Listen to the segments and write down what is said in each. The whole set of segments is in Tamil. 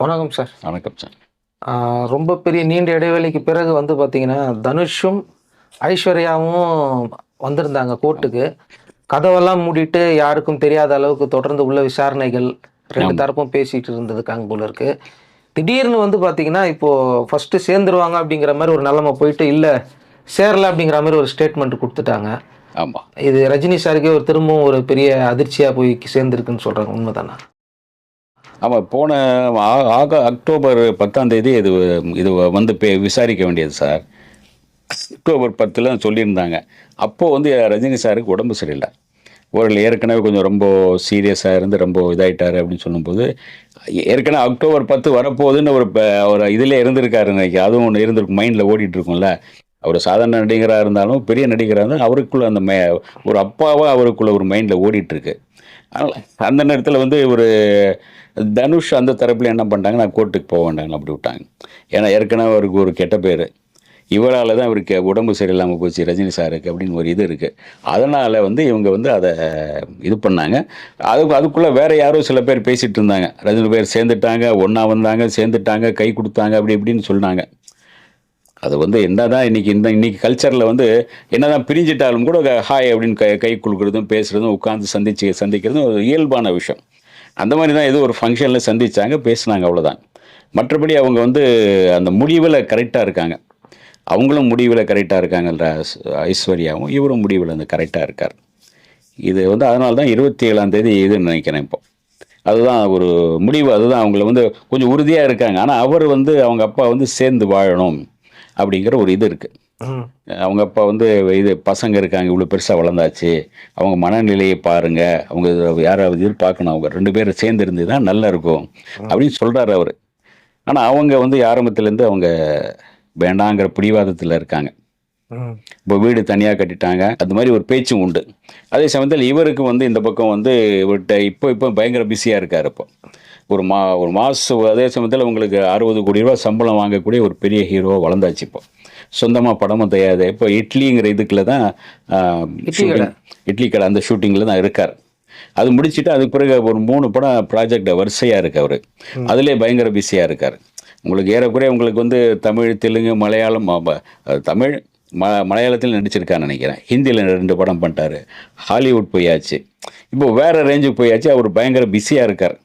வணக்கம் சார். வணக்கம் சார். ரொம்ப பெரிய நீண்ட இடைவெளிக்கு பிறகு வந்து பார்த்தீங்கன்னா தனுஷும் ஐஸ்வர்யாவும் வந்திருந்தாங்க கோர்ட்டுக்கு. கதவெல்லாம் மூடிட்டு யாருக்கும் தெரியாத அளவுக்கு தொடர்ந்து உள்ள விசாரணைகள் ரெண்டு தரப்பும் பேசிட்டு இருந்ததுக்காங்க போல இருக்கு. திடீர்னு வந்து பார்த்தீங்கன்னா இப்போ ஃபர்ஸ்ட் சேர்ந்துருவாங்க அப்படிங்கிற மாதிரி ஒரு நிலைமை போயிட்டு இல்லை சேரல அப்படிங்கிற மாதிரி ஒரு ஸ்டேட்மெண்ட் கொடுத்துட்டாங்க. ஆமாம் இது ரஜினி சாருக்கே ஒரு திரும்பவும் ஒரு பெரிய அதிர்ச்சியாக போய் சேர்ந்துருக்குன்னு சொல்கிறாங்க உண்மைதானா? ஆமாம் போன ஆ- ஆக அக்டோபர் பத்தாம் தேதி இது இது வந்து பே விசாரிக்க வேண்டியது சார். அக்டோபர் பத்தில் சொல்லியிருந்தாங்க. அப்போது வந்து ரஜினி சாருக்கு உடம்பு சரியில்லை. ஒரு ஏற்கனவே கொஞ்சம் ரொம்ப சீரியஸாக இருந்து ரொம்ப இதாகிட்டார் அப்படின்னு சொல்லும்போது ஏற்கனவே அக்டோபர் பத்து வரப்போகுதுன்னு ஒரு ப- ஒரு இதில் இருந்திருக்காரு இன்னைக்கு. அதுவும் ஒன்று இருந்திருக்கும். மைண்டில் ஓடிட்டு இருக்கும்ல. அவர் சாதாரண நடிகராக இருந்தாலும் பெரிய நடிகராக இருந்தாலும் அவருக்குள்ளே அந்த மே ஒரு அப்பாவாக அவருக்குள்ளே ஒரு மைண்டில் ஓடிட்டுருக்கு அந்த நேரத்தில் வந்து ஒரு தனுஷ் அந்த தரப்பில் என்ன பண்ணிட்டாங்க நான் கோர்ட்டுக்கு போக வேண்டாங்க அப்படி விட்டாங்க. ஏன்னா ஏற்கனவே அவருக்கு ஒரு கெட்ட பேர். இவரால் தான் இவருக்கு உடம்பு சரியில்லாமல் போச்சு ரஜினி சாருக்கு அப்படின்னு ஒரு இது இருக்குது அதனால் வந்து இவங்க வந்து அதை இது பண்ணாங்க. அது அதுக்குள்ளே வேறு யாரோ சில பேர் பேசிகிட்டு இருந்தாங்க. ரஜினி பேர் சேர்ந்துட்டாங்க ஒன்றா வந்தாங்க சேர்ந்துட்டாங்க கை கொடுத்தாங்க அப்படி இப்படின்னு சொன்னாங்க. அது வந்து என்ன தான் இன்னைக்கு இந்த இன்னைக்கு கல்ச்சரில் வந்து என்னதான் பிரிஞ்சிட்டாலும் கூட ஹாய் அப்படின்னு கை கை கொடுக்குறதும் பேசுகிறதும் உட்காந்து சந்திச்சு சந்திக்கிறதும் ஒரு இயல்பான விஷயம். அந்த மாதிரி தான் ஏதோ ஒரு ஃபங்க்ஷனில் சந்திச்சாங்க பேசுனாங்க அவ்வளோதான் மற்றபடி அவங்க வந்து அந்த முடிவில் கரெக்டாக இருக்காங்க. அவங்களும் முடிவில் கரெக்டாக இருக்காங்கன்ற ஐஸ்வர்யாவும் இவரும் முடிவில் அந்த கரெக்டாக இருக்கார். இது வந்து அதனால தான் இருபத்தி ஏழாம் தேதி இதுன்னு நினைக்கிறேன் இப்போ. அதுதான் ஒரு முடிவு அதுதான் அவங்கள வந்து கொஞ்சம் உறுதியாக இருக்காங்க. ஆனால் அவர் வந்து அவங்க அப்பா வந்து சேர்ந்து வாழணும். அப்படிங்கிற ஒரு இது இருக்குது அவங்க அப்பா வந்து இது பசங்க இருக்காங்க இவ்வளோ பெருசாக வளர்ந்தாச்சு. அவங்க மனநிலையை பாருங்க. அவங்க யாராவது எதிர்பார்க்கணும். அவங்க ரெண்டு பேரும் சேர்ந்து இருந்து தான் நல்லா இருக்கும். அப்படின்னு சொல்கிறாரு அவர். ஆனால் அவங்க வந்து ஆரம்பத்துலேருந்து அவங்க வேண்டாங்கிற பிடிவாதத்தில் இருக்காங்க. இப்போ வீடு தனியாக கட்டிட்டாங்க. அது மாதிரி ஒரு பேச்சும் உண்டு. அதே சமயத்தில் இவருக்கு வந்து இந்த பக்கம் வந்து இவர்கிட்ட இப்போ இப்போ பயங்கர பிஸியாக இருக்கார் இப்போ ஒரு மா ஒரு மாதம் அதே சமயத்தில் உங்களுக்கு அறுபது கோடி ரூபா சம்பளம் வாங்கக்கூடிய ஒரு பெரிய ஹீரோ வளர்ந்தாச்சு இப்போ. சொந்தமாக படமும் தயார் இப்போ இட்லிங்கிற இதுக்குள்ள தான் இட்லி கடை. அந்த ஷூட்டிங்கில் தான் இருக்கார். அது முடிச்சுட்டு அதுக்கு பிறகு ஒரு மூணு படம் ப்ராஜெக்ட் வரிசையாக இருக்கு அவர். அதிலே பயங்கர பிஸியாக இருக்கார். உங்களுக்கு ஏறக்குறைய உங்களுக்கு வந்து தமிழ் தெலுங்கு மலையாளம் தமிழ் ம மலையாளத்தில் நடிச்சிருக்கான்னு நினைக்கிறேன். ஹிந்தியில் ரெண்டு படம் பண்ணிட்டாரு. ஹாலிவுட் போயாச்சு. இப்போ வேற ரேஞ்சுக்கு போயாச்சு. அவர் பயங்கர பிஸியாக இருக்கார்.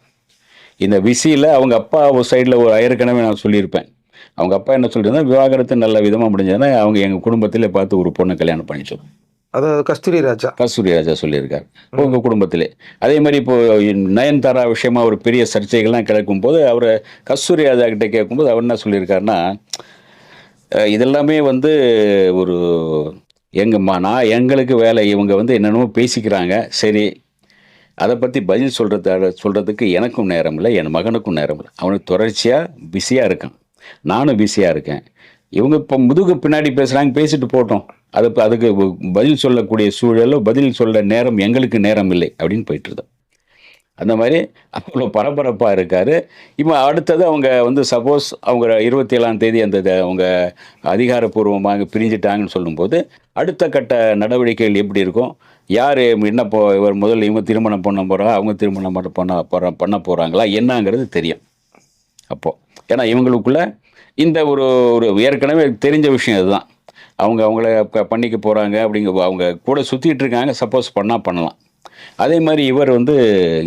இந்த பிஸியில் அவங்க அப்பா ஒரு சைடில் ஒரு ஏற்கனவே நான் சொல்லியிருப்பேன். அவங்க அப்பா என்ன சொல்லியிருந்தா விவாகரத்து நல்ல விதமாக முடிஞ்சதுன்னா அவங்க எங்கள் குடும்பத்திலே பார்த்து ஒரு பொண்ணை கல்யாணம் பண்ணிச்சோம் அதாவது கஸ்தூரி ராஜா. கஸ்தூரி ராஜா சொல்லியிருக்கார். உங்கள் குடும்பத்திலே. அதே மாதிரி இப்போ நயன்தாரா விஷயமா ஒரு பெரிய சர்ச்சைகள்லாம் கிடக்கும் போது அவர் கஸ்தூரி ராஜா கிட்ட கேட்கும்போது அவர் என்ன சொல்லியிருக்காருன்னா இதெல்லாமே வந்து ஒரு எங்கம்மா நான் எங்களுக்கு வேலை இவங்க வந்து என்னென்னமோ பேசிக்கிறாங்க. சரி அதை பற்றி பதில் சொல்கிறத சொல்கிறதுக்கு எனக்கும் நேரம் இல்லை என் மகனுக்கும் நேரம் இல்லை. அவனுக்கு தொடர்ச்சியாக பிஸியாக இருக்கான். நானும் பிஸியாக இருக்கேன். இவங்க இப்போ முதுகு பின்னாடி பேசுகிறாங்க பேசிட்டு போட்டோம். அது அதுக்கு பதில் சொல்லக்கூடிய சூழலோ பதில் சொல்ல நேரம் எங்களுக்கு நேரம் இல்லை அப்படின்னு போயிட்டு இருந்தோம். அந்த மாதிரி அவ்வளோ பரபரப்பாக இருக்கார். இப்போ அடுத்தது அவங்க வந்து சப்போஸ் அவங்க இருபத்தி ஏழாம் தேதி அந்த அவங்க அதிகாரப்பூர்வமாக பிரிஞ்சிட்டாங்கன்னு சொல்லும்போது அடுத்த கட்ட நடவடிக்கைகள் எப்படி இருக்கும்? யார் என்ன போ இவர் முதல்ல இவங்க திருமணம் பண்ண போகிறா அவங்க திருமணம் பண்ண பண்ண போகிற பண்ண போகிறாங்களா என்னங்கிறது தெரியும். அப்போது ஏன்னா இவங்களுக்குள்ள இந்த ஒரு ஒரு ஏற்கனவே தெரிஞ்ச விஷயம் இதுதான். அவங்க அவங்கள பண்ணிக்க போகிறாங்க அப்படிங்க அவங்க கூட சுற்றிட்டு இருக்காங்க சப்போஸ் பண்ணால் பண்ணலாம். அதே மாதிரி இவர் வந்து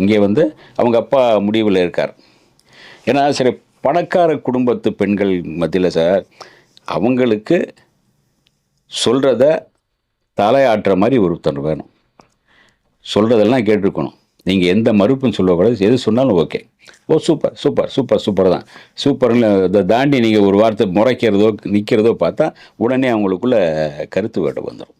இங்கே வந்து அவங்க அப்பா முடிவில் இருக்கார். ஏன்னா சரி பணக்கார குடும்பத்து பெண்கள் மத்தியில் சார் அவங்களுக்கு சொல்கிறத தலையாட்டுற மாதிரி ஒருத்தர் வேணும். சொல்கிறதெல்லாம் கேட்டிருக்கணும். நீங்கள் எந்த மறுப்பும் சொல்லக்கூடாது. எது சொன்னாலும் ஓகே. ஓ சூப்பர் சூப்பர் சூப்பர் சூப்பர் தான். சூப்பர்னு இதை தாண்டி நீங்கள் ஒரு வார்த்தை முறைக்கிறதோ நிற்கிறதோ பார்த்தா உடனே அவங்களுக்குள்ள கருத்து வேட்டை வந்துடும்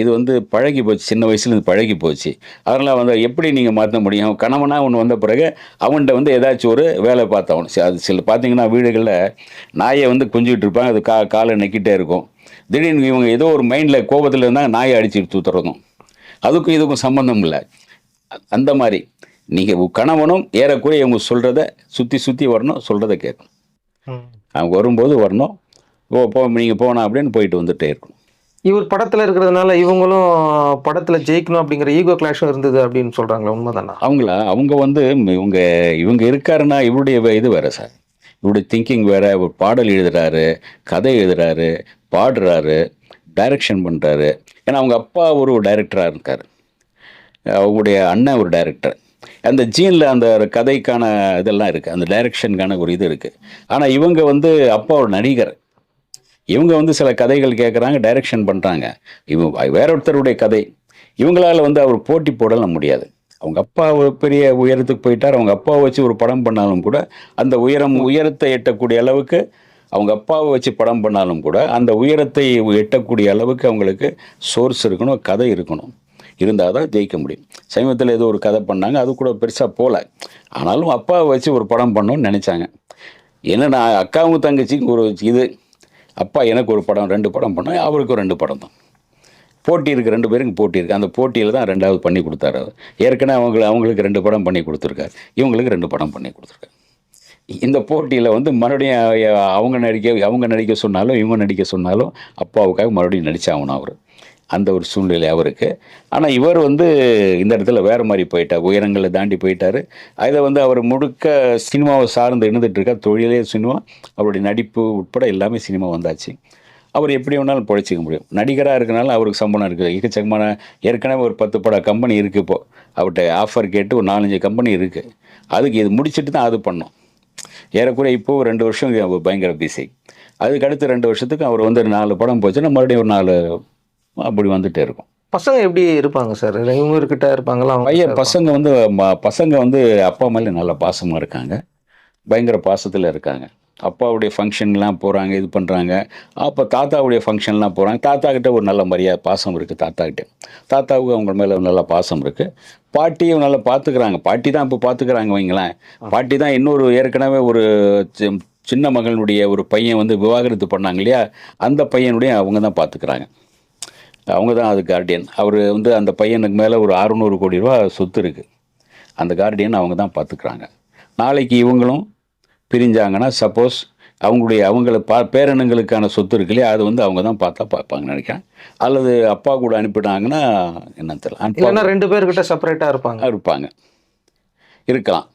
இது வந்து பழகி போச்சு. சின்ன வயசுல இது பழகி போச்சு. அதனால் வந்து எப்படி நீங்கள் மாற்ற முடியும்? கணவனாக ஒன்று வந்த பிறகு அவன்கிட்ட வந்து ஏதாச்சும் ஒரு வேலை பார்த்தவன் அது சில பார்த்தீங்கன்னா வீடுகளில் நாயை வந்து குஞ்சிக்கிட்டு இருப்பாங்க. அது கா காலை நக்கிட்டே இருக்கும். திடீர்னு இவங்க ஏதோ ஒரு மைண்டில் கோபத்தில் இருந்தால் நாயை அடிச்சு தூத்துறதும். அதுக்கும் இதுக்கும் சம்பந்தம் இல்லை. அந்த மாதிரி. நீங்கள் கணவனும் ஏறக்குறைய இவங்க சொல்கிறத சுற்றி சுற்றி வரணும் சொல்கிறத கேட்கணும். அவங்க வரும்போது வரணும். ஓ போ நீங்கள் போனா அப்படின்னு போயிட்டு வந்துட்டே இருக்கணும். இவர் படத்துல இருக்கிறதுனால இவங்களும் படத்துல ஜெயிக்கணும் அப்படிங்கிற ஈகோ கிளாஷும் இருந்தது அப்படின்னு சொல்றாங்களா உண்மைதானா? அவங்கள? அவங்க வந்து இவங்க இவங்க இருக்காருன்னா இவருடைய இது வேற சார். இவருடைய திங்கிங் வேற ஒரு பாடல் எழுதுறாரு கதை எழுதுறாரு பாடுறாரு டைரக்ஷன் பண்ணுறாரு ஏன்னா அவங்க அப்பா ஒரு டைரக்டராக இருக்கார். அவங்களுடைய அண்ணன் ஒரு டைரக்டர் அந்த ஜீனில் அந்த கதைக்கான இதெல்லாம் இருக்குது அந்த டைரக்ஷனுக்கான ஒரு இது இருக்குது ஆனால் இவங்க வந்து அப்பா ஒரு நடிகர். இவங்க வந்து சில கதைகள் கேட்குறாங்க டைரக்ஷன் பண்ணுறாங்க இவங்க வேற ஒருத்தருடைய கதை. இவங்களால் வந்து அவர் போட்டி போடலாம் முடியாது. அவங்க அப்பா ஒரு பெரிய உயரத்துக்கு போயிட்டார். அவங்க அப்பாவை வச்சு ஒரு படம் பண்ணாலும் கூட அந்த உயரம் உயரத்தை எட்டக்கூடிய அளவுக்கு அவங்க அப்பாவை வச்சு படம் பண்ணாலும் கூட அந்த உயரத்தை எட்டக்கூடிய அளவுக்கு அவங்களுக்கு சோர்ஸ் இருக்கணும் கதை இருக்கணும். இருந்தால் தான் ஜெயிக்க முடியும். சமீபத்தில் ஏதோ ஒரு கதை பண்ணாங்க அது கூட பெருசாக போகல ஆனாலும் அப்பாவை வச்சு ஒரு படம் பண்ணணும்னு நினச்சாங்க. என்னன்னா அக்காவும் தங்கச்சிக்கு ஒரு இது. அப்பா எனக்கு ஒரு படம் ரெண்டு படம் பண்ணோம் அவருக்கு ரெண்டு படம் தான். போட்டி இருக்குது ரெண்டு பேருக்கு போட்டி இருக்குது அந்த போட்டியில் தான் ரெண்டாவது பண்ணி கொடுத்தாரு ஏற்கனவே அவங்க அவங்களுக்கு ரெண்டு படம் பண்ணி கொடுத்துருக்காரு. இவங்களுக்கு ரெண்டு படம் பண்ணி கொடுத்துருக்காரு. இந்த போட்டியில் வந்து மறுபடியும் அவங்க நடிக்க அவங்க நடிக்க சொன்னாலும் இவங்க நடிக்க சொன்னாலும் அப்பாவுக்காக மறுபடியும் நடித்தாகணும் அவர். அந்த ஒரு சூழ்நிலை அவருக்கு. ஆனால் இவர் வந்து இந்த இடத்துல வேறு மாதிரி போயிட்டார். உயரங்களை தாண்டி போயிட்டார். அதை வந்து அவர் முழுக்க சினிமாவை சார்ந்து இருந்துட்டு தொழிலே சினிமா அவருடைய நடிப்பு உட்பட எல்லாமே சினிமா வந்தாச்சு. அவர் எப்படி வேணாலும் பிழைச்சிக்க முடியும். நடிகராக இருக்கனால அவருக்கு சம்பளம் இருக்குது எக்கச்சக்கமான ஏற்கனவே ஒரு பத்து பட கம்பெனி இருக்குது இப்போது அவர்கிட்ட ஆஃபர் கேட்டு ஒரு நாலஞ்சு கம்பெனி இருக்குது அதுக்கு இது முடிச்சிட்டு தான் அது பண்ணோம். ஏறக்குறைய இப்போ ரெண்டு வருஷம் பயங்கர பிஸி அதுக்கு அடுத்து ரெண்டு வருஷத்துக்கு அவர் வந்து நாலு படம் போச்சுன்னா மறுபடியும் ஒரு நாலு அப்படி வந்துட்டே இருக்கும். பசங்க எப்படி இருப்பாங்க சார்? இவங்ககிட்ட இருப்பாங்களா? பையன் பசங்க வந்து பசங்க வந்து அப்பா மேலே நல்ல பாசமாக இருக்காங்க. பயங்கர பாசத்தில் இருக்காங்க. அப்பாவுடைய ஃபங்க்ஷன்லாம் போகிறாங்க இது பண்ணுறாங்க அப்போ தாத்தாவுடைய ஃபங்க்ஷன்லாம் போகிறாங்க தாத்தா கிட்ட ஒரு நல்ல மரியாதை பாசம் இருக்குது தாத்தா கிட்ட தாத்தாவுக்கு அவங்க மேலே நல்ல பாசம் இருக்குது பாட்டியும் நல்லா பார்த்துக்கிறாங்க பாட்டி தான் இப்போ பார்த்துக்கிறாங்க வைங்களேன். பாட்டி தான் இன்னொரு ஏற்கனவே ஒரு சின்ன மகனுடைய ஒரு பையன் வந்து விவாகரத்து பண்ணாங்க இல்லையா? அந்த பையனுடைய அவங்க தான் பார்த்துக்கிறாங்க அவங்க தான் அது கார்டியன் அவர் வந்து அந்த பையனுக்கு மேலே ஒரு அறுநூறு கோடி ரூபா சொத்து இருக்குது அந்த கார்டியன் அவங்க தான் பார்த்துக்கிறாங்க நாளைக்கு இவங்களும் பிரிஞ்சாங்கன்னா சப்போஸ் அவங்களுடைய அவங்கள பா பேரனுங்களுக்கான சொத்து இருக்கு இல்லையா அது வந்து அவங்க தான் பார்த்தா பார்ப்பாங்கன்னு நினைக்கிறேன். அல்லது அப்பா கூட அனுப்பிட்டாங்கன்னா என்ன தெரியல ரெண்டு பேர்கிட்ட செப்பரேட்டா இருப்பாங்க. இருப்பாங்க. இருக்கலாம்.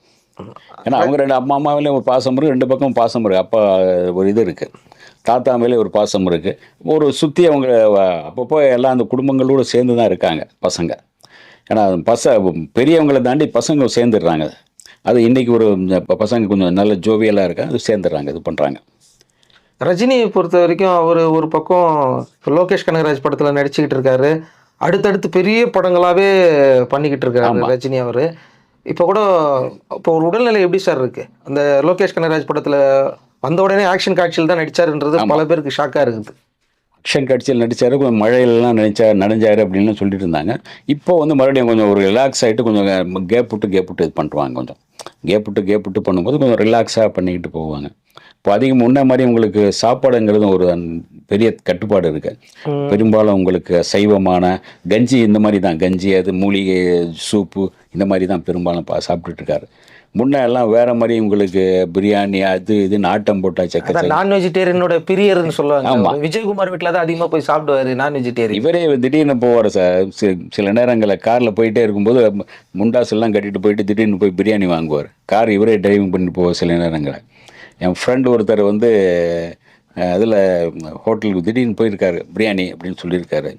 ஏன்னா அவங்க ரெண்டு அம்மா அம்மாவிலே ஒரு பாசம் இருக்குது ரெண்டு பக்கம் பாசம் இருக்குது அப்பா ஒரு இது இருக்குது தாத்தா மேலே ஒரு பாசம் இருக்குது ஒரு சுற்றி அவங்க அப்பப்போ எல்லாம் அந்த குடும்பங்களோடு சேர்ந்து தான் இருக்காங்க பசங்க. ஏன்னா பச பெரியவங்களை தாண்டி பசங்க சேர்ந்துடுறாங்க. அது இன்றைக்கி ஒரு பசங்க கொஞ்சம் நல்ல ஜோவியலாக இருக்காங்க அது சேர்ந்துடுறாங்க இது பண்ணுறாங்க ரஜினியை பொறுத்த வரைக்கும் அவர் ஒரு பக்கம் இப்ப லோகேஷ் கனகராஜ் படத்துல நடிச்சுக்கிட்டு இருக்காரு. அடுத்தடுத்து பெரிய படங்களாவே பண்ணிக்கிட்டு இருக்காரு. ரஜினி அவர். இப்போ கூட இப்போ ஒரு உடல்நிலை எப்படி சார் இருக்கு? அந்த லோகேஷ் கனகராஜ் படத்துல வந்த உடனே ஆக்ஷன் காட்சியில் தான் நடிச்சாருன்றது பல பேருக்கு ஷாக்கா இருக்குது. ஆக்ஷன் காட்சியில் நடித்தார் கொஞ்சம் மழையிலலாம் நினைச்சா நனைஞ்சாரு அப்படின்னு சொல்லிட்டு இருந்தாங்க. இப்போ வந்து மறுபடியும் கொஞ்சம் ஒரு ரிலாக்ஸ் ஆகிட்டு கொஞ்சம் கேப் விட்டு கேப் விட்டு இது பண்ணுவாங்க கொஞ்சம். கேப் விட்டு கேப் விட்டு பண்ணும்போது கொஞ்சம் ரிலாக்ஸாக பண்ணிக்கிட்டு போவாங்க. இப்போ அதிகம் முன்ன மாதிரி உங்களுக்கு சாப்பாடுங்கிறது ஒரு பெரிய கட்டுப்பாடு இருக்கு. பெரும்பாலும் உங்களுக்கு சைவமான கஞ்சி இந்த மாதிரி தான். கஞ்சி அது மூலிகை சூப்பு இந்த மாதிரி தான் பெரும்பாலும் பா சாப்பிட்டுட்டு இருக்காரு. முன்ன எல்லாம் வேற மாதிரி உங்களுக்கு பிரியாணி அது இது நாட்டம் போட்டா சக்கரை நான் வெஜிடேரியனோட பிரியர்னு சொல்லுவாங்க. ஆமா. விஜயகுமார் வீட்டில் தான் அதிகமாக போய் சாப்பிடுவாரு நான் வெஜிடேரியன் இவரே திடீர்னு போவார் சார். சில நேரங்களில் காரில் போயிட்டே இருக்கும்போது முண்டாஸ் எல்லாம் கட்டிட்டு போயிட்டு திடீர்னு போய் பிரியாணி வாங்குவார். கார் இவரே டிரைவிங் பண்ணி போவார் சில நேரங்களில். என் ஃப்ரெண்டு ஒருத்தர் வந்து அதில் ஹோட்டலுக்கு திடீர்னு போயிருக்காரு பிரியாணி அப்படின்னு சொல்லியிருக்காரு.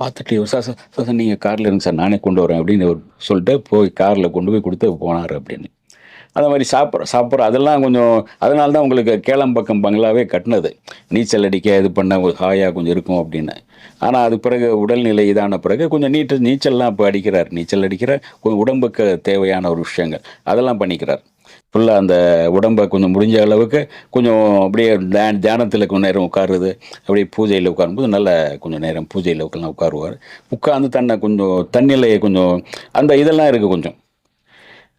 பார்த்துட்டு சார் சார் சார் நீங்கள் காரில் இருங்க சார் நானே கொண்டு வரேன் அப்படின்னு சொல்லிட்டு போய் காரில் கொண்டு போய் கொடுத்து போனார் அப்படின்னு. அந்த மாதிரி சாப்பிட்ற சாப்பிட்ற அதெல்லாம் கொஞ்சம் அதனால தான் உங்களுக்கு கேளம் பக்கம் பங்களாவே கட்டினது. நீச்சல் அடிக்க இது பண்ண ஹாயாக கொஞ்சம் இருக்கும் அப்படின்னு. ஆனால் அது பிறகு உடல்நிலை இதான பிறகு கொஞ்சம் நீட்டு நீச்சல்லாம் இப்போ அடிக்கிறார். நீச்சல் அடிக்கிற கொஞ்சம் உடம்புக்கு தேவையான ஒரு விஷயங்கள். அதெல்லாம் பண்ணிக்கிறார். ஃபுல்லாக அந்த உடம்பை கொஞ்சம் முடிஞ்ச அளவுக்கு கொஞ்சம் அப்படியே தியான தியானத்தில் கொஞ்சம் நேரம் உட்காருது. அப்படியே பூஜையில் உட்காரும்போது நல்ல கொஞ்சம் நேரம் பூஜையில் உட்காந்து உட்காருவார். உட்காந்து தன்னை கொஞ்சம் தன்னிலையை கொஞ்சம் அந்த இதெல்லாம் இருக்குது கொஞ்சம்.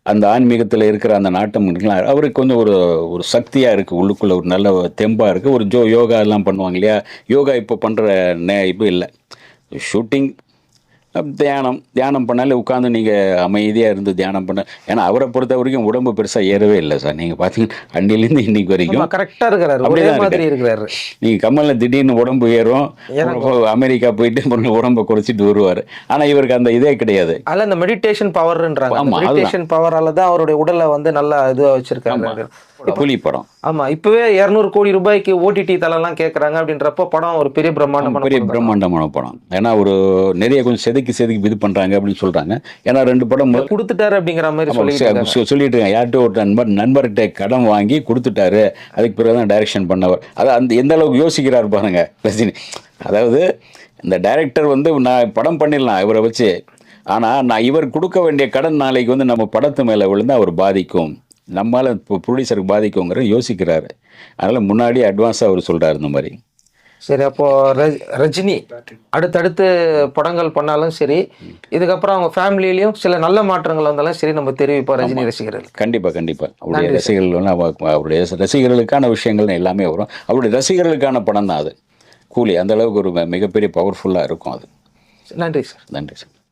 அந்த ஆன்மீகத்தில் இருக்கிற அந்த நாட்டம் அவருக்கு கொஞ்சம் ஒரு ஒரு சக்தியாக இருக்குது உள்ளுக்குள்ளே ஒரு நல்ல தெம்பாக இருக்குது ஒரு ஜோ யோகா எல்லாம் பண்ணுவாங்க இல்லையா? யோகா இப்போ பண்ணுற நே இப்போ இல்லை. ஷூட்டிங் தியானம் தியானம் பண்ணாலே உட்காந்து நீங்கள் அமைதியாக இருந்து தியானம் பண்ண ஏன்னா அவரை பொறுத்த வரைக்கும் உடம்பு பெருசாக ஏறவே இல்லை சார். நீங்கள் பார்த்தீங்கன்னா அன்னிலேருந்து இன்னைக்கு வரைக்கும் கரெக்டா இருக்கிறாரு. ஒரே அப்படிதான் மாதிரி இருக்கிறாரு. நீங்கள் கமலில் திடீர்னு உடம்பு ஏறும் அமெரிக்கா போயிட்டு அப்புறம் உடம்பை குறைச்சிட்டு வருவார். ஆனால் இவருக்கு அந்த இதே கிடையாது. அதில் இந்த மெடிடேஷன் பவர்ன்றாங்க. மெடிடேஷன் பவரால தான் அவருடைய உடலை வந்து நல்லா இதுவாக வச்சிருக்காரு புலி படம். ஆமா இப்பவே இருநூறு கோடி ரூபாய்க்கு ஓடிடி தளம்லாம் கேக்குறாங்க அப்படின்றப்ப படம் ஒரு பெரிய பிரம்மாண்டமான பெரிய படம். பிரம்மாண்டமான படம். ஏன்னா ஒரு நிறைய கொஞ்சம் செதுக்கி செதுக்கி இது பண்றாங்க அப்படின்னு சொல்றாங்க. ஏன்னா ரெண்டு படம் கொடுத்துட்டாரு அப்படிங்கிற மாதிரி ஆமா, சொல்லிட்டு யார்கிட்ட ஒரு நண்பர் நண்பர்கிட்ட கடன் வாங்கி கொடுத்துட்டாரு. அதுக்கு பிறகு தான் டைரக்ஷன் பண்ணவர். அது அந்த எந்த அளவுக்கு யோசிக்கிறார் பாருங்க ரஜினி. அதாவது இந்த டைரக்டர் வந்து நான் படம் பண்ணிடலாம் இவரை வச்சு. ஆனால் நான் இவர் கொடுக்க வேண்டிய கடன் நாளைக்கு வந்து நம்ம படத்து மேலே விழுந்து அவர் பாதிக்கும். நம்மளால இப்போ ப்ரொடியூசருக்கு பாதிக்குங்கிற யோசிக்கிறாரு. அதனால் முன்னாடி அட்வான்ஸாக அவர் சொல்கிறார் இந்த மாதிரி. சரி அப்போ ரஜ்- ரஜினி அடுத்தடுத்து படங்கள் பண்ணாலும் சரி இதுக்கப்புறம் அவங்க ஃபேமிலியிலயும் சில நல்ல மாற்றங்கள் வந்தாலும் சரி நம்ம தெரிவிப்போம் ரஜினி ரசிகர்கள் கண்டிப்பாக கண்டிப்பாக அவருடைய ரசிகர்கள் அவருடைய ரசிகர்களுக்கான விஷயங்கள் எல்லாமே வரும். அவருடைய ரசிகர்களுக்கான படம் தான் அது. கூலி அந்த அளவுக்கு ஒரு மிகப்பெரிய பவர்ஃபுல்லாக இருக்கும் அது. நன்றி சார். நன்றி சார்.